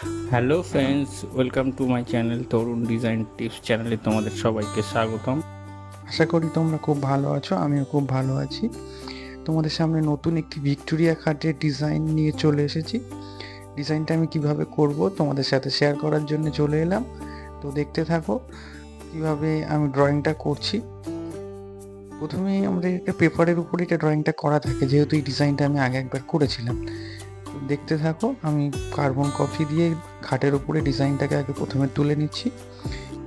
Hello friends, welcome to my channel Tarun design tips চ্যানেলে তোমাদের সবাইকে স্বাগতম। আশা করি তোমরা খুব ভালো আছো, আমিও খুব ভালো আছি। তোমাদের সামনে নতুন একটি ভিক্টোরিয়া খাটের ডিজাইন নিয়ে চলে এসেছি। ডিজাইনটা আমি কীভাবে করব তোমাদের সাথে শেয়ার করার জন্য চলে এলাম। তো দেখতে থাকো, কীভাবে আমি ড্রয়িংটা করছি। প্রথমেই আমাদের একটা পেপারের উপরে এটা ড্রয়িংটা করা থাকে, যেহেতু এই ডিজাইনটা আমি আগে একবার করেছিলাম। দেখতে থাকো, আমি কার্বন কপি দিয়ে খাটের উপরে ডিজাইনটাকে আগে প্রথমে তুলে নিচ্ছি।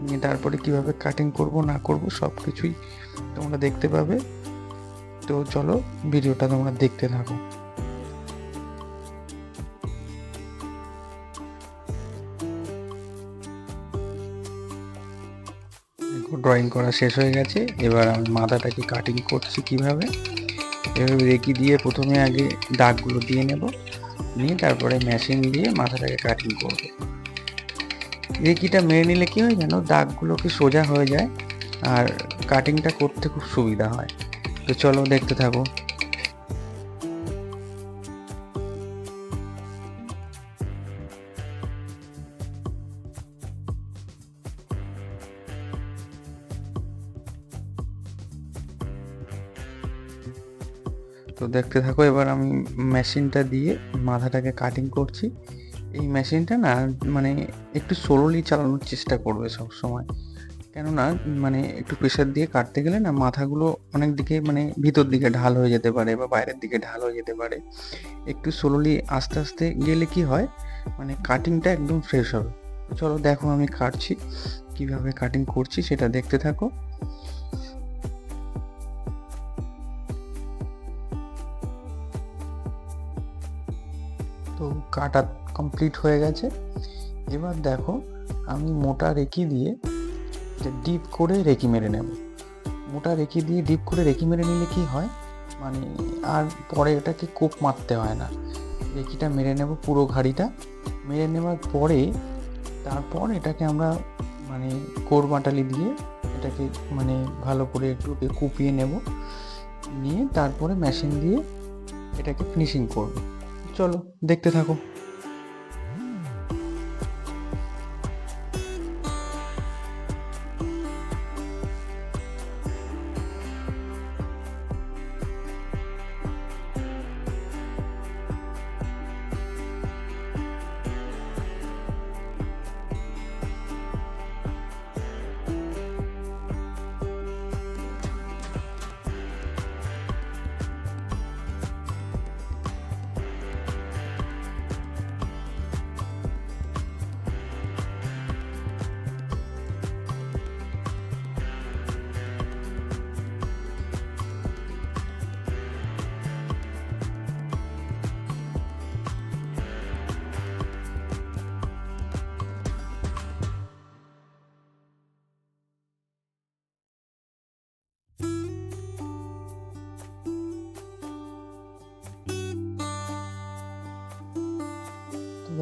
নিয়ে তারপরে কীভাবে কাটিং করব, না করব সব কিছুই তোমরা দেখতে পাবে। তো চলো, ভিডিওটা তোমরা দেখতে থাকো। ড্রয়িং করা শেষ হয়ে গেছে। এবার আমি মাথাটাকে কাটিং করছি কীভাবে? এভাবে রেকি দিয়ে প্রথমে আগে দাগগুলো দিয়ে নেব। নিয়ে তারপরে মেশিন দিয়ে মাথাটাকে কাটিং করবে। রেকিটা মেরে নিলে কী হয় জানো? দাগগুলোকে সোজা হয়ে যায়। আর কাটিংটা করতে খুব সুবিধা হয়। তো চলো দেখতে থাকো। তো দেখতে থাকো, এবার আমি মেশিনটা দিয়ে মাথাটাকে কাটিং করছি। এই মেশিনটা না মানে একটু স্লোলি চালানোর চেষ্টা করবে সব সময় কেননা মানে একটু প্রেশার দিয়ে কাটতে গেলে না, মাথাগুলো অনেক দিকে মানে ভিতর দিকে ঢাল হয়ে যেতে পারে বা বাইরের দিকে ঢাল হয়ে যেতে পারে। একটু স্লোলি আস্তে আস্তে গেলে কি হয় মানে কাটিংটা একদম ফ্রেশ হবে। চলো দেখো আমি কাটছি, কীভাবে কাটিং করছি, সেটা দেখতে থাকো। তো কাটা কমপ্লিট হয়ে গেছে। এবার দেখো, আমি মোটা রেকি দিয়ে ডিপ করে রেকি মেরে নেব। মোটা রেকি দিয়ে ডিপ করে রেকি মেরে নিলে কি হয়? মানে আর পরে এটাকে কোপ মারতে হয় না। রেকিটা মেরে নেব পুরো ঘাড়িটা। মেরে নেওয়ার পরে, তারপর এটাকে আমরা মানে কোরবাটালি দিয়ে এটাকে মানে ভালো করে একটু কুপিয়ে নেব। নিয়ে তারপরে মেশিন দিয়ে এটাকে ফিনিশিং করব। চলো দেখতে থাকো।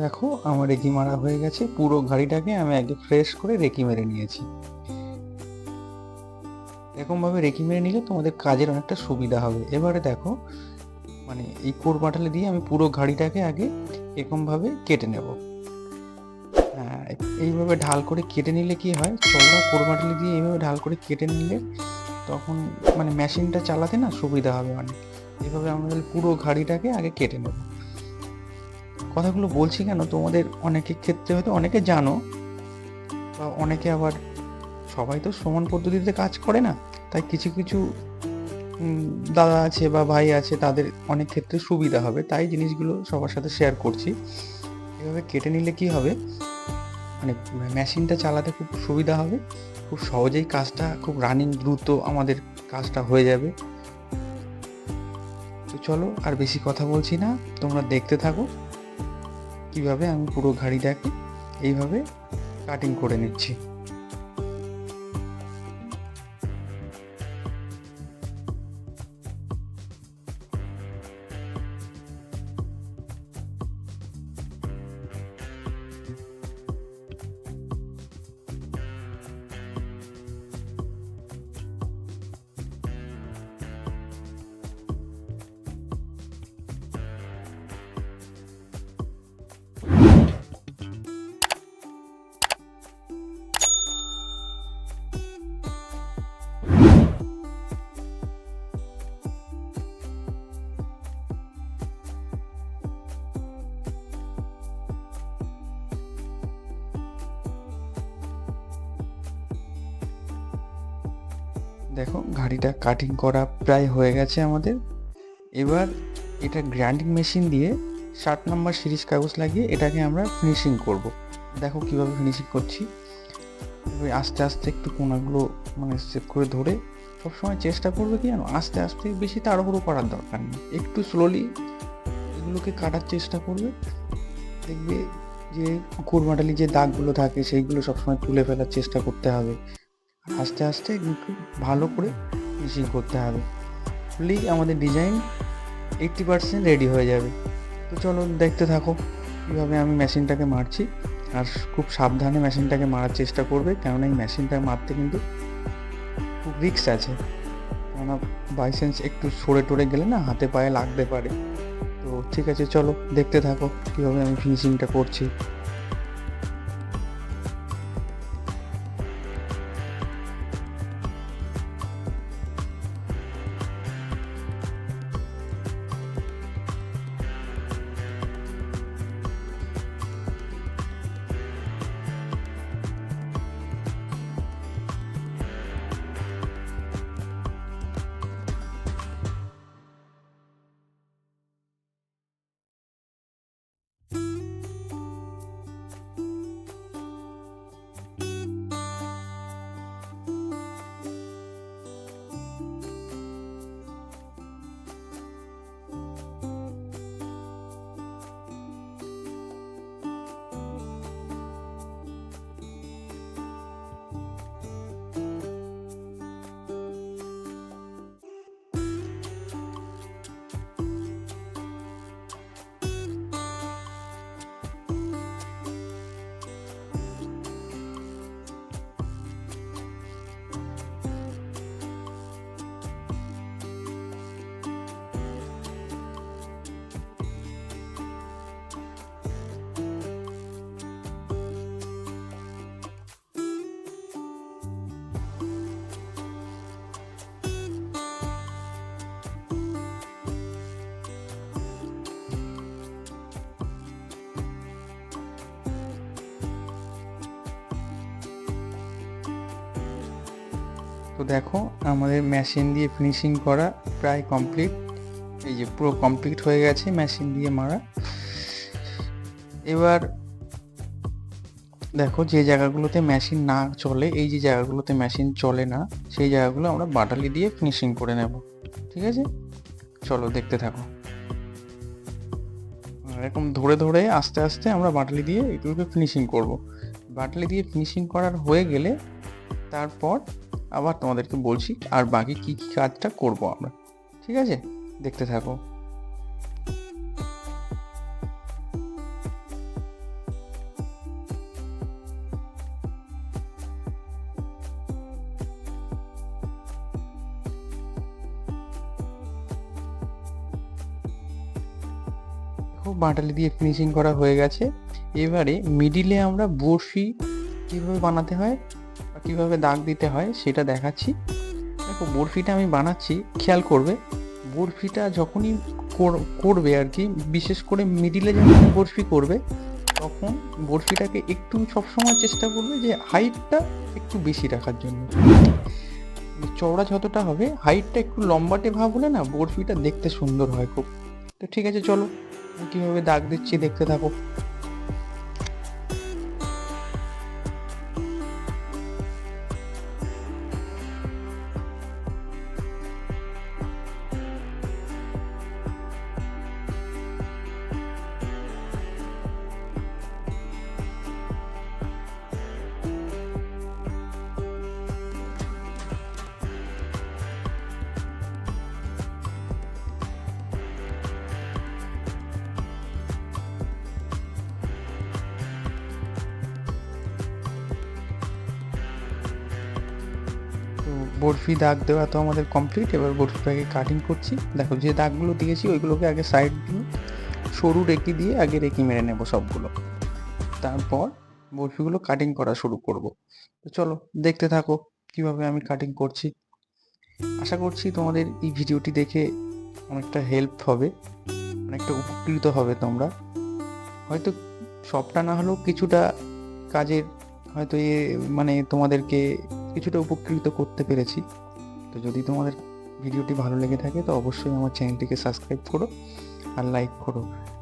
দেখো, আমার রেকি মারা হয়ে গেছে, পুরো গাড়িটাকে আমি আগে ফ্রেশ করে রেকি মেরে নিয়েছি। এরকমভাবে রেকি মেরে নিলে তোমাদের কাজের অনেকটা সুবিধা হবে। এবারে দেখো মানে এই কোর বাটালে দিয়ে আমি পুরো গাড়িটাকে আগে এরকমভাবে কেটে নেব। হ্যাঁ এইভাবে ঢাল করে কেটে নিলে কি হয়? চওড়া কোর বাটালি দিয়ে এইভাবে ঢাল করে কেটে নিলে তখন মানে মেশিনটা চালাতে না সুবিধা হবে অনেক। এইভাবে আমরা পুরো গাড়িটাকে আগে কেটে নেব। কথাগুলো বলছি কেন? তোমাদের অনেকের ক্ষেত্রে হয়তো অনেকে জানো, বা অনেকে আবার সবাই তো সমান পদ্ধতিতে কাজ করে না। তাই কিছু কিছু দাদা আছে বা ভাই আছে, তাদের অনেক ক্ষেত্রে সুবিধা হবে। তাই জিনিসগুলো সবার সাথে শেয়ার করছি। এভাবে কেটে নিলে কি হবে? মানে মেশিনটা চালাতে খুব সুবিধা হবে। খুব সহজেই কাজটা, খুব রানিং দ্রুত আমাদের কাজটা হয়ে যাবে। তো চলো, আর বেশি কথা বলছি না। তোমরা দেখতে থাকো। কীভাবে আমি পুরো ঘাড়িটাকে এইভাবে কাটিং করে নিচ্ছি। ঘাড়িটা কাটিং করা প্রায় হয়ে গেছে আমাদের। এবার এটা গ্রাইন্ডিং মেশিন দিয়ে ষাট নম্বর সিরিজ কাগজ লাগিয়ে এটাকে আমরা ফিনিশিং করব। দেখো কীভাবে ফিনিশিং করছি। আস্তে আস্তে একটু কোনাগুলো মানে সেভ করে ধরে সবসময় চেষ্টা করবে কি জানো? আস্তে আস্তে বেশি তাড়াহুড়ো করার দরকার নেই। একটু স্লোলি এগুলোকে কাটার চেষ্টা করবে। দেখবে যে কোরমাটালি যে দাগগুলো থাকে, সেইগুলো সবসময় তুলে ফেলার চেষ্টা করতে হবে। আস্তে আস্তে ভালো করে ফিনিশিং করতে হবে। হলেই আমাদের ডিজাইন এইট্টি পার্সেন্ট রেডি হয়ে যাবে। তো চলো দেখতে থাকো কীভাবে আমি মেশিনটাকে মারছি। আর খুব সাবধানে মেশিনটাকে মারার চেষ্টা করবে, কেননা এই মেশিনটা মারতে কিন্তু খুব রিস্ক আছে। কেননা বাই একটু সরে টরে গেলে না হাতে পায়ে লাগতে পারে। তো ঠিক আছে, চলো দেখতে থাকো কীভাবে আমি ফিনিশিংটা করছি। তো দেখো, আমাদের মেশিন দিয়ে ফিনিশিং করা প্রায় কমপ্লিট এই যে পুরো কমপ্লিট হয়ে গেছে মেশিন দিয়ে মারা। এবার দেখো, যে জায়গাগুলোতে মেশিন না চলে, এই যে জায়গাগুলোতে মেশিন চলে না, সেই জায়গাগুলো আমরা বাটালি দিয়ে ফিনিশিং করে নেব। ঠিক আছে? চলো, দেখতে থাকো। এরকম ধরে ধরে, আস্তে আস্তে আমরা বাটালি দিয়ে এগুলোকে ফিনিশিং করব। বাটালি দিয়ে ফিনিশিং করার হয়ে গেলে তারপর আবার তোমাদেরকে বলছি, আর বাকি কি কি কাজটা করব আমরা। ঠিক আছে? দেখতে থাকো। বাটালি দিয়ে ফিনিশিং করা হয়ে গেছে। এবারে মিডিলে আমরা বরফি কীভাবে বানাতে হয়? কীভাবে দাগ দিতে হয় সেটা দেখাচ্ছি। দেখো, বরফিটা আমি বানাচ্ছি, খেয়াল করবে। বরফিটা যখনই কর- করবে আর কি, বিশেষ করে মিডিলে যখন বরফি করবে, তখন বরফিটাকে একটু সবসময় চেষ্টা করবে যে হাইটটা একটু বেশি রাখার জন্য। চওড়া যতটা হবে হাইটটা একটু লম্বাটে ভাব হলে না বরফিটা দেখতে সুন্দর হয় খুব। তো ঠিক আছে, চলো কীভাবে দাগ দিচ্ছি দেখতে থাকো। বরফি দাগ দেওয়া তো আমাদের কমপ্লিট এবার বরফিটাকে কাটিং করছি। দেখো, যে দাগগুলো দিয়েছি, ওইগুলোকে আগে সাইড দিয়ে, সরু রেকি দিয়ে আগে রেকি মেরে নেব সবগুলো। তারপর বরফিগুলো কাটিং করা শুরু করব। তো চলো, দেখতে থাকো কীভাবে আমি কাটিং করছি। আশা করছি তোমাদের এই ভিডিওটি দেখে অনেকটা হেল্প হবে, অনেকটা উপকৃত হবে তোমরা। হয়তো সবটা না হলেও কিছুটা কাজের, হয়তো এ মানে তোমাদেরকে কিছুটা উপকৃত করতে পেরেছি। তো যদি তোমাদের ভিডিওটি ভালো লেগে থাকে, তো অবশ্যই আমার চ্যানেলটিকে সাবস্ক্রাইব করো আর লাইক করো।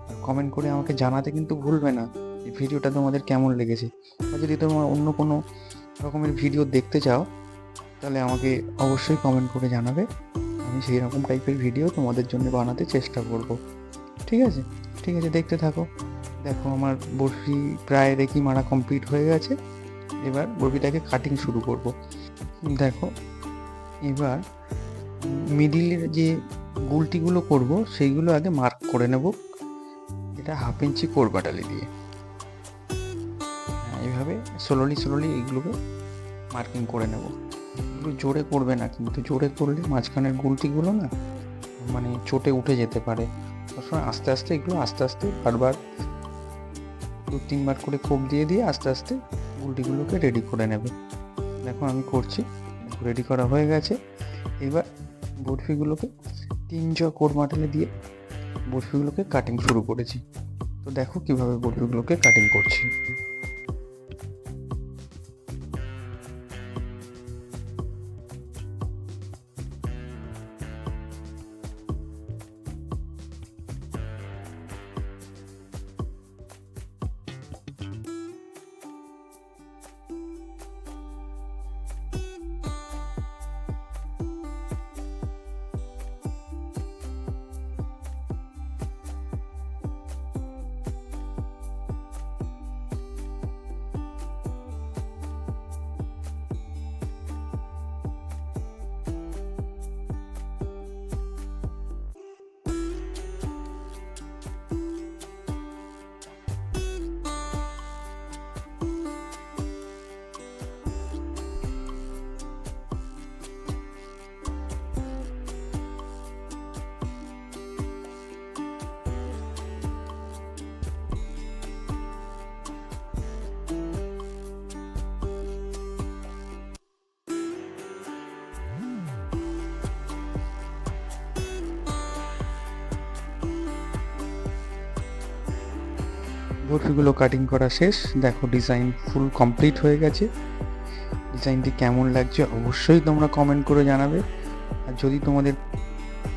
আর কমেন্ট করে আমাকে জানাতে কিন্তু ভুলবে না যে ভিডিওটা তোমাদের কেমন লেগেছে। বা যদি তোমার অন্য কোনো রকমের ভিডিও দেখতে চাও, তাহলে আমাকে অবশ্যই কমেন্ট করে জানাবে। আমি সেই রকম টাইপের ভিডিও তোমাদের জন্য বানাতে চেষ্টা করব। ঠিক আছে? ঠিক আছে, দেখতে থাকো। দেখো, আমার বরফি প্রায় রেকি মারা কমপ্লিট হয়ে গেছে। এবার বরফিটাকে কাটিং শুরু করব। দেখো, এবার মিডিলের যে গুলটিগুলো করব, সেইগুলো আগে মার্ক করে নেব। এটা হাফ ইঞ্চি কোরবাটালি দিয়ে। এইভাবে স্লোলি স্লোলি এইগুলোকে মার্কিং করে নেব। এগুলো জোরে করবে না, কিন্তু জোরে করলে মাঝখানের গুলটিগুলো না মানে চোটে উঠে যেতে পারে। সবসময় আস্তে আস্তে এগুলো আস্তে আস্তে বারবার দু তিনবার করে কোপ দিয়ে দিয়ে আস্তে আস্তে গুলটিগুলোকে রেডি করে নেবে। দেখো আমি করছি রেডি করা হয়ে গেছে। এবার বরফিগুলোকে তিন জ কোর মাটেলে দিয়ে বরফিগুলোকে কাটিং শুরু করেছি। তো দেখো কীভাবে বরফিগুলোকে কাটিং করছি। বরফিগুলো কাটিং করা শেষ। দেখো ডিজাইন ফুল কমপ্লিট হয়ে গেছে। ডিজাইনটি কেমন লাগছে অবশ্যই তোমরা কমেন্ট করে জানাবে। আর যদি তোমাদের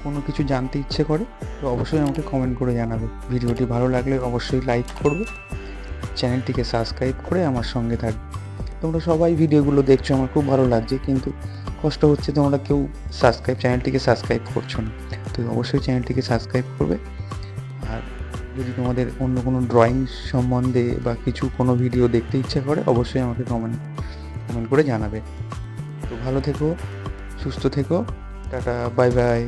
কোনো কিছু জানতে ইচ্ছে করে, তো অবশ্যই আমাকে কমেন্ট করে জানাবে। ভিডিওটি ভালো লাগলে অবশ্যই লাইক করবে। চ্যানেলটিকে সাবস্ক্রাইব করে আমার সঙ্গে থাকবে তোমরা সবাই ভিডিওগুলো দেখছ, আমার খুব ভালো লাগছে। কিন্তু কষ্ট হচ্ছে তোমরা কেউ সাবস্ক্রাইব চ্যানেলটিকে সাবস্ক্রাইব করছ না। তো অবশ্যই চ্যানেলটিকে সাবস্ক্রাইব করবে। যদি তোমাদের অন্য কোনো ড্রয়িং সম্বন্ধে বা কিছু কোনো ভিডিও দেখতে ইচ্ছা করে, অবশ্যই আমাকে কমেন্ট কমেন্ট করে জানাবে। তো ভালো থেকো, সুস্থ থেকো, টাটা বাই বাই